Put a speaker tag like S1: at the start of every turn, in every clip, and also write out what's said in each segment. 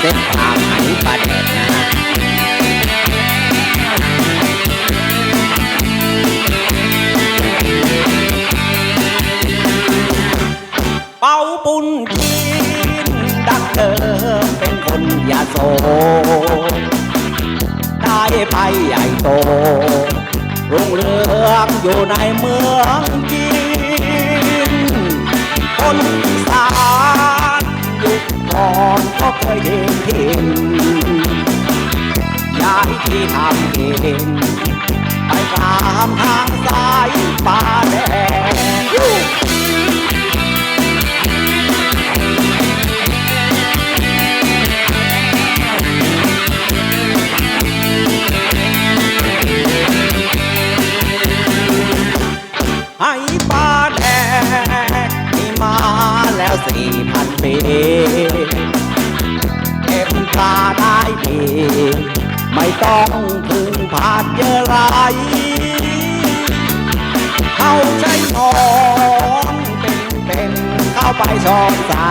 S1: เส้นทางไหปลาแดดนะฮะเป่าปุ้นจีนดักเดิมเป็นคนยาโสได้ไปใหญ่โตรุ่งเรืองอยู่ในเมืองจีน คนสานยุคก่อนก็เคยเห็นเห็นย้ายที่ทำกินไปตามทางสายป่า ไม่ต้องพึ่งผานเยอะไรเขาใช้นอนเป็นเป็นๆเข้าไปช้อนใส่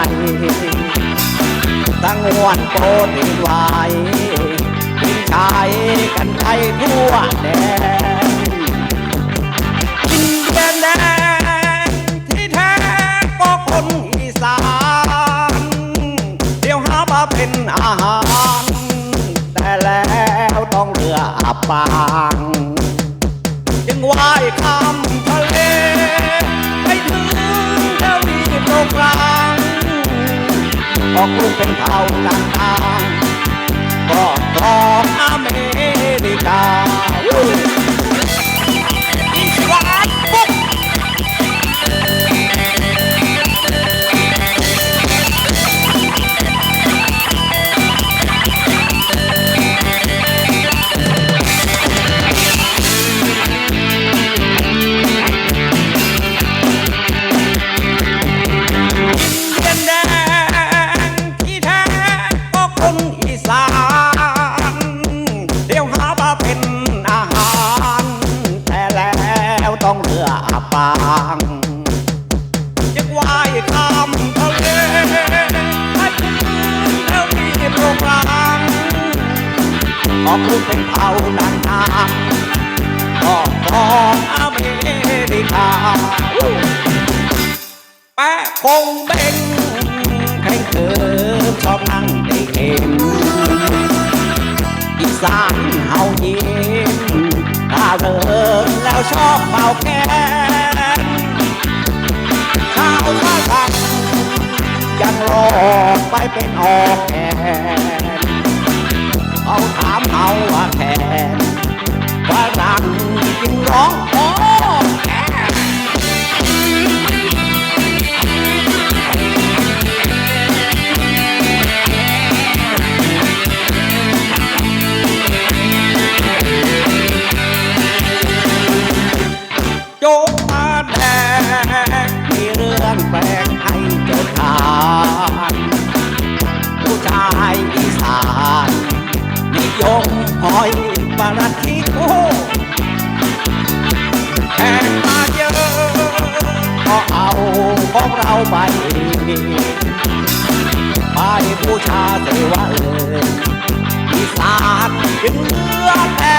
S1: ตั้งวันโปรตีนไว้กินชายกันไปทั่วแดนกินแดงแดงที่แท้ก็คนอีสาน เดี๋ยวหามาเป็นอาหาร แล้วต้องเรืออับปางจึงว่ายข้ามทะเล ไปถึงแถวีปโลกกลางออกลูกเป็นเผ่าต่าง ออกลูกเป็นเผ่าต่างทางก็ของอเมริกา แปะคงเบ่งให้เธอชอบนั่งได้เห็นอีสานเฮาเยิ้มถ้าเริงแล้วชอบเป่าแคนข้าวข้าทักยังรอไปเป็นออกแคน เขาถามเอาว่าแคน ปลาทิโกแขกมาเยอะก็เอาของเราไปไปผู้ชาเสวะเลยอีสานจึงเหลือแต่